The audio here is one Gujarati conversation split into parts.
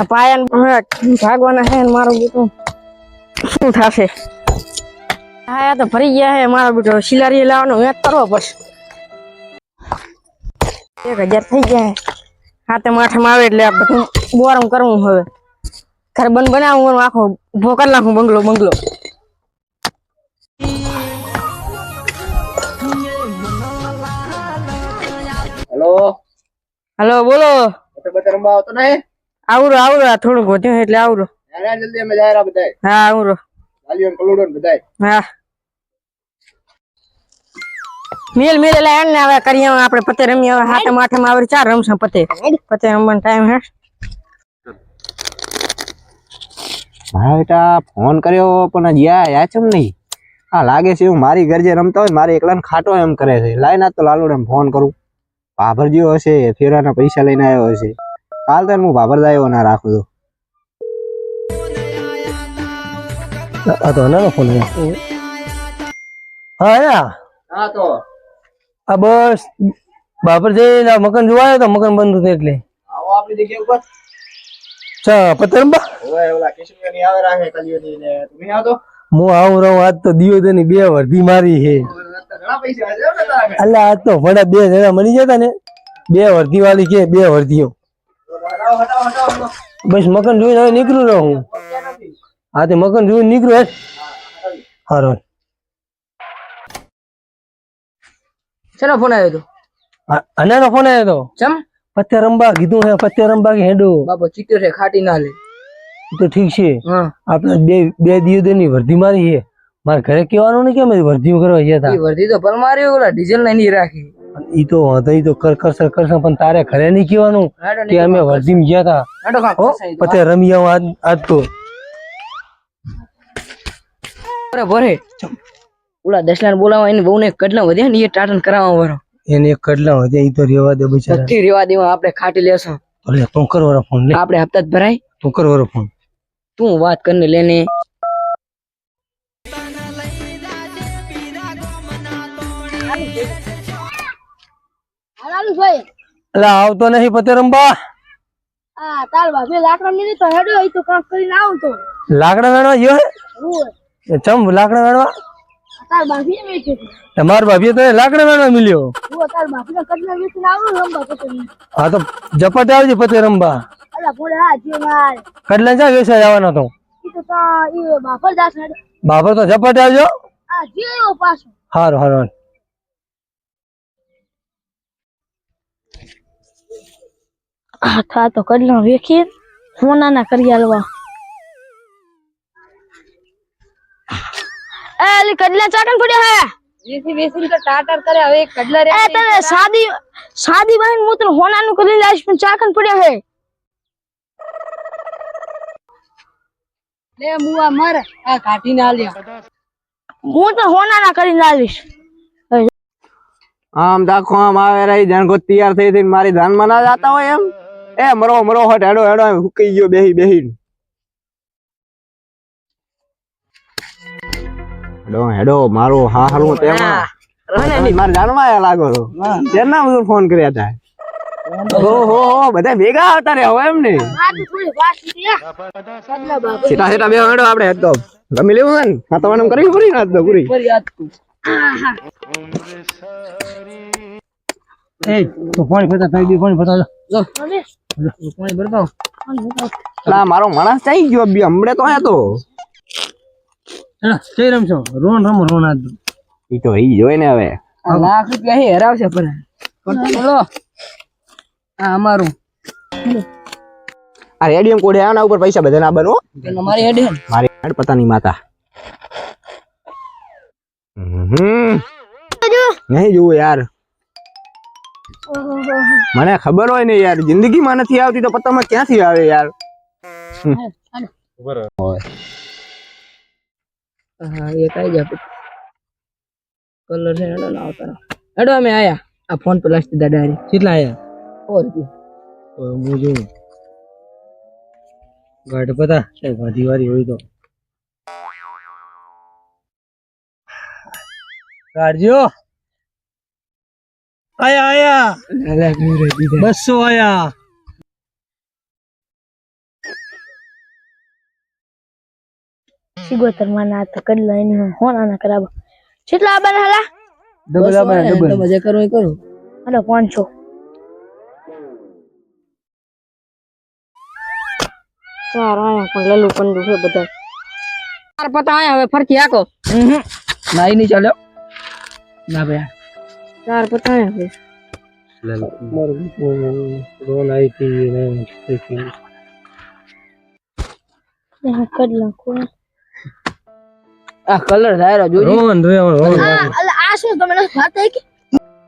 આ પાયાને ભાગવાના છે મારું બેટો. શું થશે? હા આ તો ભરી ગયા છે મારો બેટો. શિલારી લાવવાનો વેચ કરવો પડશે. એક હજાર થઈ ગયા હાથે માથામાં આવે એટલે આ બધું બોરમ કરવું હવે. ઘર બંધ બનાવું આખો ઊભો કરી નાખું બંગલો બંગલો. હેલો? હેલો બોલો. રમવા આવતો નહીં? આવરો આવરો આ થોડું વધ્યું એટલે આવરો. જલ્દી અમે જાય બધાય. હા આવરો. ગાલીઓ કલોડો બધાય. હા. મેલ મેલ એટલે એમ ને હવે કરીએ આપણે પતે રમીએ. હવે હાથે માથે આવે ચાર રમશે પતે. પતે રમવાનો ટાઈમ હે. મારા બેટા ફોન કર્યો પણ ગયા યા ચમ નહીં. હા લાગે છે હું મારી ઘર જે રમતા હોય મારે એકલાને ખાટો એમ કરે છે. લાઈના તો લાલુડ એમ ફોન કરું. ભાભરજીઓ હશે ફેરવાના પૈસા લઈને આવ્યો હશે. કાલ તો હું ભાભર દાયો ના રાખું છું આ તો નાનો ફોન હા યા હા તો. આ બસ બાપર જઈ મકાન જોવા આવ્યો તો મકાન બંધ હતું એટલે. આવો આપણી જગ્યા ઉપર. ચા પતરંબા ઓય ઓલા કિશોરીની આવે રાખે કલિયોની ને તું નહીં આવતો? હું આવું રહું આજ તો દિયોદરની બે વર્ધી મારી છે. ને. એટલે આજ તો ભણા બે જણા મળી જતા ને. બે વર્ધી વાળી કે બે વર્ધીઓ બસ મકાન જોઈને હવે નીકળું રહું હું. હા તે મકાન જોઈને નીકળું હે. હારો શેનો ફોન આવ્યો તો? અનાનો ફોન આવ્યો તો? ચમ? પત્યા રંબા કીધું હે પત્યા રંબા કે હેડો. બાપો ચીક્યો છે ખાટી ના લે. તો ઠીક છે. આપણે બે બે દિયોદરની વર્ધી મારી છે. મારે ઘરે કહેવાનું ને કેમ વર્ધી કરવા ગયા હતા. વર્ધી તો પલ મારી ઓલા ડીઝલ ને નહીં રાખી. ઈ તો વાંધો ઈ તો કર કરશે કરશે પણ તારે ઘરે નહીં કહેવાનું કે અમે વર્ધીમ ગયા હતા. પતે રમી આવું આજ આજ તો. અરે ભરે. ઓલા દસલાને બોલાવા એને બહુ ને કડલા વધ્યા ને એ ટાટન કરાવવા વાળો. એને એક કડલા વધ્યા ઈ તો રેવા દે બિચારા. નથી રેવા દેવા આપણે ખાટી લેશું. લે તું કર વાળો ફોન લે. આપણે હપ્તા જ ભરાય. તું કર વાળો ફોન. તું વાત કરને લેને. ભાઈ એટલે આવતો નહીં પતે રંબા લાકડા મિલી તો હેડો એ તો કામ કરીને આવું તો. લાકડા વેણવા ગયો ચમ લાકડા વેણવા? તાર ભાભી ને વેચી એ માર ભાભીએ તો લાકડા વેણવા મિલ્યો હું તાર ભાભી ને કટલા વેચીને આવું રમવા પછી હા તો ઝપટ આવજે પતે રંબા અલા પોડે હા જે માર. કડલા જા વેસા આવવાનો તો? ઈ તો તા ઈ બાપર તો ઝપટ આવજો. હારું હારું. થા તો કટલા વેખી સોના ના કરી આલવા એ અલી કટલા ચાકન પડ્યો હે? વેસી વેસી તો ટાટર કરે હવે કડલા રે એ તને સાદી સાદી બહેન હું તને હોનાનું કરી લાવીશ પણ ચાકન પડ્યા હે. લે મુવા મર. આ કાઢી ના લ્યા. હું તો હોનાના કરી લાવીશ. આમ દાખો આમ આવે રહી જાણ તૈયાર થઈ થઈને મારી ધાનમાં ના જાતા હોય એમ? એ મરો મરો હટ હેડો હેડો એમ હુકાઈ ગયો બેહી બેહી હેડો હેડો મારો હા હારું તેમાં. મારે જાણવા લાગો છો. તેના બધું ફોન કર્યા હતા ઓહો હો બધા ભેગા આવતા રે હવે એમ ને. સીટા સીટા બે હેડો આપણે હેડ તો. ગમી લેવું છે ને? હા તો કરી પૂરી ના તો પૂરી. એ તો પાણી પીતા થઈ ગયું પાણી પીતા હવે? પાણી લા મારો માણસ ચાઈ ગયો? બી હમણે તો આયા તો. હા કઈ રમશો? રોન રમો રોન આજ. ઈ તો ઈ જોઈ ને હવે. લાખ રૂપિયા હે હરાવશે પર બોલો. આ અમારું. આ રેડિયમ કોડે આના ઉપર પૈસા બધા ના બનો મારી હેડ હે મારી હેડ પતાની માતા. હમ. નહીં જોવું યાર. મને ખબર હોય ને યાર જિંદગીમાં નથી આવતી તો પત્તામાં ક્યાંથી આવે યાર? હા એ કઈ જા કલર છે હેડો ના આવતા હેડો અમે આયા. આ ફોન પર લાસ્ટ દાદા હારી. કેટલા આયા? સો રૂપિયા હું જોઉં. ગાઢ પતા? કઈ ગાધી વાળી હોય તો. કાઢજો. Ayah, ayah. Alah, gila, Si gue termana tekan lah ini mohon anak kerabu. Cet lah abah lah. Double double. Tambah jaga. Ada ponco. Sekarang yang paling lupa dulu betul. Apa tanya? Apa pergi aku? Mhm. Nah ini jalan. Nah ya. ચાર પતાયા છે. હવે આવી હતી કરી આ કલર થાય જોજો રોન રોન અલા આ શું તમે વાત કે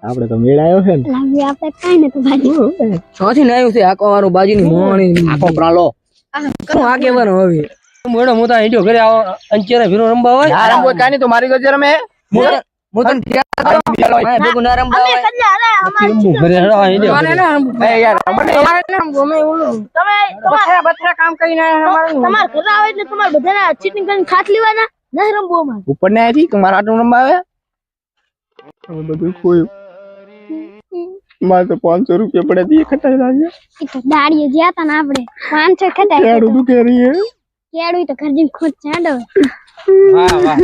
આપણે તો મેળ આવ્યો છે ને. લાવી આપણે કાઈ ને તો ને આવ્યું છે આકો વાળું બાજુની મોણી આકો પ્રાલો. શું આ કેવાનું હવે? મોડો મોટા ઈંડ્યો ઘરે આવો અંચેરા ભીરો રંબા હોય. ના રમવો કાંઈ તો મારી ગજે રમે. હા ઘરે રમવું. મારે ઘરે ઉપર ને આવી આટલું રમવા આવે? બધું ખોયું. તો પાંચસો રૂપિયા પડે દી ખટાઈ લાગ્યા દાડીએ ગયા તા ને આપણે. પાંચસો ખટાઈ કેડું દુખે રહી હે તો ખર્ચી ખોટ ચાડો વાહ વાહ.